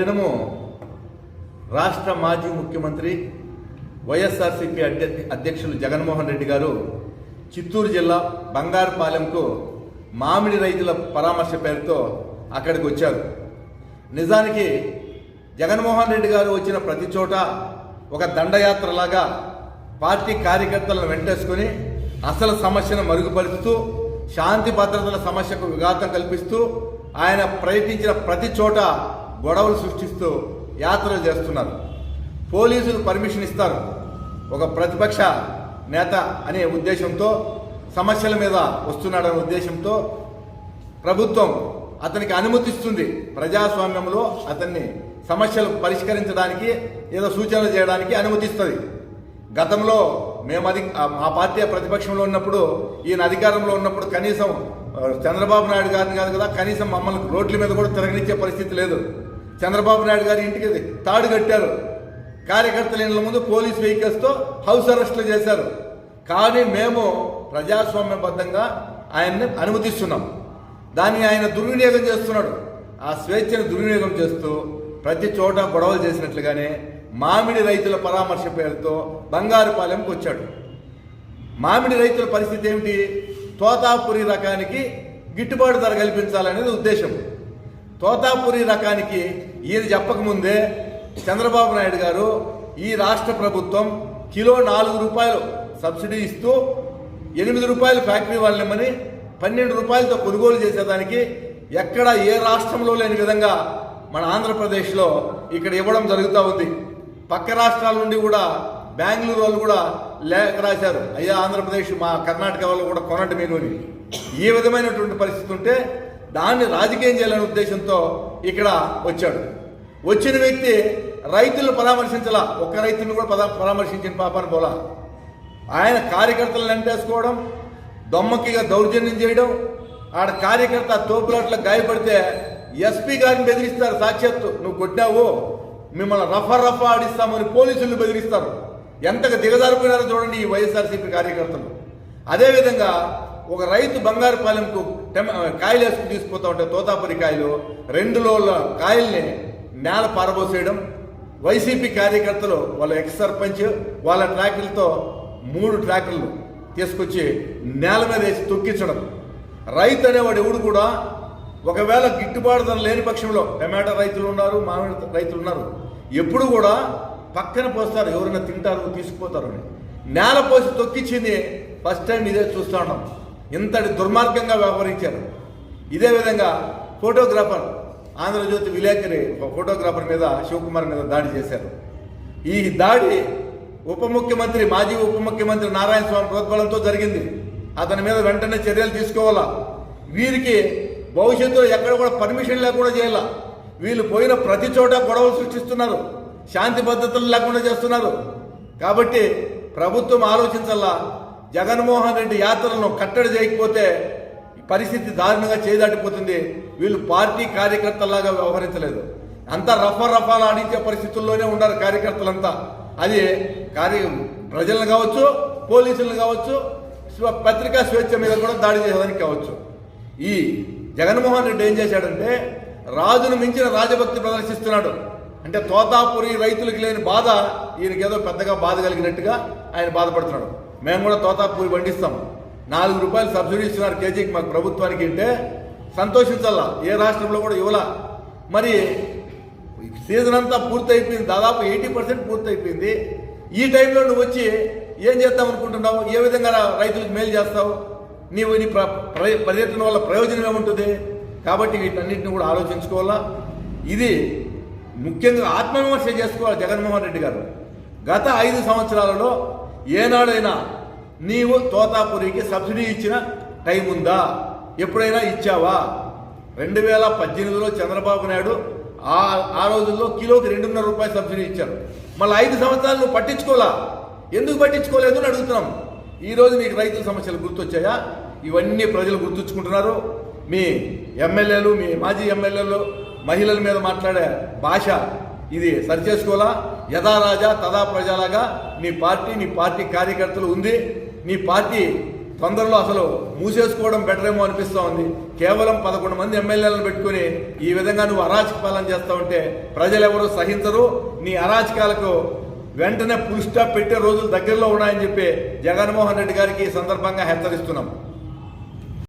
దినము రాష్ట్ర మాజీ ముఖ్యమంత్రి వైఎస్ఆర్సీపీ అధ్య- అధ్యక్షులు జగన్మోహన్ రెడ్డి గారు చిత్తూరు జిల్లా బంగారుపాలెంకు మామిడి రైతుల పరామర్శ పేరుతో అక్కడికి వచ్చారు. నిజానికి జగన్మోహన్ రెడ్డి గారు వచ్చిన ప్రతి చోట ఒక దండయాత్రలాగా పార్టీ కార్యకర్తలను వెంటేసుకుని అసలు సమస్యను మరుగుపరుస్తూ శాంతి భద్రతల సమస్యకు విఘాతం కల్పిస్తూ ఆయన ప్రయత్నించిన ప్రతి చోట గొడవలు సృష్టిస్తూ యాత్రలు చేస్తున్నారు. పోలీసులు పర్మిషన్ ఇస్తారు. ఒక ప్రతిపక్ష నేత అనే ఉద్దేశంతో సమస్యల మీద వస్తున్నాడనే ఉద్దేశంతో ప్రభుత్వం అతనికి అనుమతిస్తుంది. ప్రజాస్వామ్యంలో అతన్ని సమస్యలు పరిష్కరించడానికి ఏదో సూచనలు చేయడానికి అనుమతిస్తుంది. గతంలో మేము అధి మా పార్టీ ప్రతిపక్షంలో ఉన్నప్పుడు ఈయన అధికారంలో ఉన్నప్పుడు కనీసం చంద్రబాబు నాయుడు గారిని కాదు కదా కనీసం మమ్మల్ని రోడ్ల మీద కూడా తిరగనిచ్చే పరిస్థితి లేదు. చంద్రబాబు నాయుడు గారి ఇంటికి తాడు కట్టారు. కార్యకర్తల ఇళ్ళ ముందు పోలీస్ వెహికల్స్తో హౌస్ అరెస్టులు చేశారు. కానీ మేము ప్రజాస్వామ్యబద్ధంగా ఆయన్ని అనుమతిస్తున్నాం. దాన్ని ఆయన దుర్వినియోగం చేస్తున్నాడు. ఆ స్వేచ్ఛను దుర్వినియోగం చేస్తూ ప్రతి చోట గొడవలు చేసినట్లుగానే మామిడి రైతుల పరామర్శ పేరుతో బంగారుపాలెంకి వచ్చాడు. మామిడి రైతుల పరిస్థితి ఏమిటి? తోతాపురి రకానికి గిట్టుబాటు ధర కల్పించాలనేది ఉద్దేశం. తోతాపురి రకానికి ఈయన చెప్పకముందే చంద్రబాబు నాయుడు గారు ఈ రాష్ట్ర ప్రభుత్వం కిలో నాలుగు రూపాయలు సబ్సిడీ ఇస్తూ ఎనిమిది రూపాయలు ఫ్యాక్టరీ వాళ్ళని పన్నెండు రూపాయలతో కొనుగోలు చేసేదానికి ఎక్కడ ఏ రాష్ట్రంలో లేని విధంగా మన ఆంధ్రప్రదేశ్లో ఇక్కడ ఇవ్వడం జరుగుతూ ఉంది. పక్క రాష్ట్రాల నుండి కూడా బెంగళూరు వాళ్ళు కూడా లేఖ రాశారు. అయ్యా ఆంధ్రప్రదేశ్ మా కర్ణాటక వాళ్ళు కూడా కొనండి మీరు అని విధమైనటువంటి పరిస్థితి ఉంటే దాన్ని రాజకీయం చేయాలనే ఉద్దేశంతో ఇక్కడ వచ్చాడు. వచ్చిన వ్యక్తి రైతులను పరామర్శించాల. ఒక్క రైతుని కూడా పదా పరామర్శించిన పాపాన్ని పోలా. ఆయన కార్యకర్తలను వెంటేసుకోవడం దొమ్మకిగా దౌర్జన్యం చేయడం ఆడ కార్యకర్త తోపులాట్ల గాయపడితే ఎస్పీ గారిని బెదిరిస్తారు సాక్షాత్తు. నువ్వు కొట్టావు మిమ్మల్ని రఫా రఫా ఆడిస్తామని పోలీసులు బెదిరిస్తారు. ఎంతగా దిగజారిపోయినారో చూడండి ఈ వైఎస్ఆర్సీపీ కార్యకర్తలు. అదేవిధంగా ఒక రైతు బంగారుపాలెంకు కాయలు వేసుకుని తీసుకుపోతా ఉంటే తోతాపురి కాయలు రెండు లోళ్ళ కాయల్ని నేల పారబోసేయడం వైసీపీ కార్యకర్తలు వాళ్ళ ఎక్స్ సర్పంచ్ వాళ్ళ ట్రాక్టర్లతో మూడు ట్రాక్టర్లు తీసుకొచ్చి నేల మీద వేసి తొక్కించడం. రైతు అనేవాడు ఎవడు కూడా ఒకవేళ గిట్టుబాటు ధర లేని పక్షంలో టమాటా రైతులు ఉన్నారు మామిడి రైతులు ఉన్నారు ఎప్పుడు కూడా పక్కన పోస్తారు ఎవరైనా తింటారు తీసుకుపోతారు అని. నేల పోసి తొక్కించింది ఫస్ట్ టైం ఇదే చూస్తూ ఉన్నాం. ఇంతటి దుర్మార్గంగా వ్యవహరించారు. ఇదే విధంగా ఫోటోగ్రాఫర్ ఆంధ్రజ్యోతి విలేకరి ఒక ఫోటోగ్రాఫర్ మీద శివకుమార్ మీద దాడి చేశారు. ఈ దాడి ఉప ముఖ్యమంత్రి మాజీ ఉప ముఖ్యమంత్రి నారాయణ స్వామి ప్రోద్బలంతో జరిగింది. అతని మీద వెంటనే చర్యలు తీసుకోవాలా? వీరికి భవిష్యత్తులో ఎక్కడ కూడా పర్మిషన్ లేకుండా చేయాల? వీళ్ళు పోయిన ప్రతి చోట గొడవలు సృష్టిస్తున్నారు. శాంతి భద్రతలు లేకుండా చేస్తున్నారు. కాబట్టి ప్రభుత్వం ఆలోచించాలా? జగన్మోహన్ రెడ్డి యాత్రలను కట్టడి చేయకపోతే పరిస్థితి దారుణంగా చేదాటిపోతుంది. వీళ్ళు పార్టీ కార్యకర్తలాగా వ్యవహరించలేదు. అంతా రఫా రఫాలు ఆడించే పరిస్థితుల్లోనే ఉన్నారు కార్యకర్తలంతా. అది కార్య ప్రజలను కావచ్చు పోలీసులను కావచ్చు పత్రికా స్వేచ్ఛ మీద కూడా దాడి చేసేదానికి కావచ్చు. ఈ జగన్మోహన్ రెడ్డి ఏం చేశాడంటే రాజును మించిన రాజభక్తి ప్రదర్శిస్తున్నాడు. అంటే తోతాపురి రైతులకు లేని బాధ ఈయనకి ఏదో పెద్దగా బాధ కలిగినట్టుగా ఆయన బాధపడుతున్నాడు. మేము కూడా తోతాపూరి పండిస్తాం. నాలుగు రూపాయలు సబ్సిడీ ఇస్తున్నారు కేజీకి మాకు ప్రభుత్వానికి అంటే సంతోషించాలా ఏ రాష్ట్రంలో కూడా ఇవ్వాల. మరి సీజన్ అంతా పూర్తయిపోయింది. దాదాపు ఎయిటీ పర్సెంట్ పూర్తయిపోయింది. ఈ టైంలో నువ్వు వచ్చి ఏం చేద్దాం అనుకుంటున్నావు? ఏ విధంగా రైతులకు మేలు చేస్తావు? నీవు నీ పర్యటన వల్ల ప్రయోజనం ఏముంటుంది? కాబట్టి వీటన్నిటిని కూడా ఆలోచించుకోవాలా. ఇది ముఖ్యంగా ఆత్మవిమర్శ చేసుకోవాలి జగన్మోహన్ రెడ్డి గారు. గత ఐదు సంవత్సరాలలో ఏనాడైనా నీవు తోతాపురికి సబ్సిడీ ఇచ్చిన టైం ఉందా? ఎప్పుడైనా ఇచ్చావా? రెండు వేల పద్దెనిమిదిలో చంద్రబాబు నాయుడు ఆ ఆ రోజుల్లో కిలోకి రెండున్నర రూపాయలు సబ్సిడీ ఇచ్చారు. మళ్ళీ ఐదు సంవత్సరాలు నువ్వు పట్టించుకోలా. ఎందుకు పట్టించుకోలేదు అని అడుగుతున్నాం. ఈరోజు మీకు రైతుల సమస్యలు గుర్తొచ్చాయా? ఇవన్నీ ప్రజలు గుర్తుంచుకుంటున్నారు. మీ ఎమ్మెల్యేలు మీ మాజీ ఎమ్మెల్యేలు మహిళల మీద మాట్లాడే భాష ఇది సరిచేసుకోవాలా? యథా రాజా తదా ప్రజలాగా నీ పార్టీ నీ పార్టీ కార్యకర్తలు ఉంది. నీ పార్టీ తొందరలో అసలు మూసేసుకోవడం బెటర్ ఏమో అనిపిస్తూ ఉంది. కేవలం పదకొండు మంది ఎమ్మెల్యేలను పెట్టుకుని ఈ విధంగా నువ్వు అరాచక పాలన చేస్తూ ఉంటే ప్రజలెవరూ సహించరు. నీ అరాచకాలకు వెంటనే ఫుల్ స్టాప్ పెట్టే రోజులు దగ్గరలో ఉన్నాయని చెప్పి జగన్మోహన్ రెడ్డి గారికి ఈ సందర్భంగా హెచ్చరిస్తున్నాం.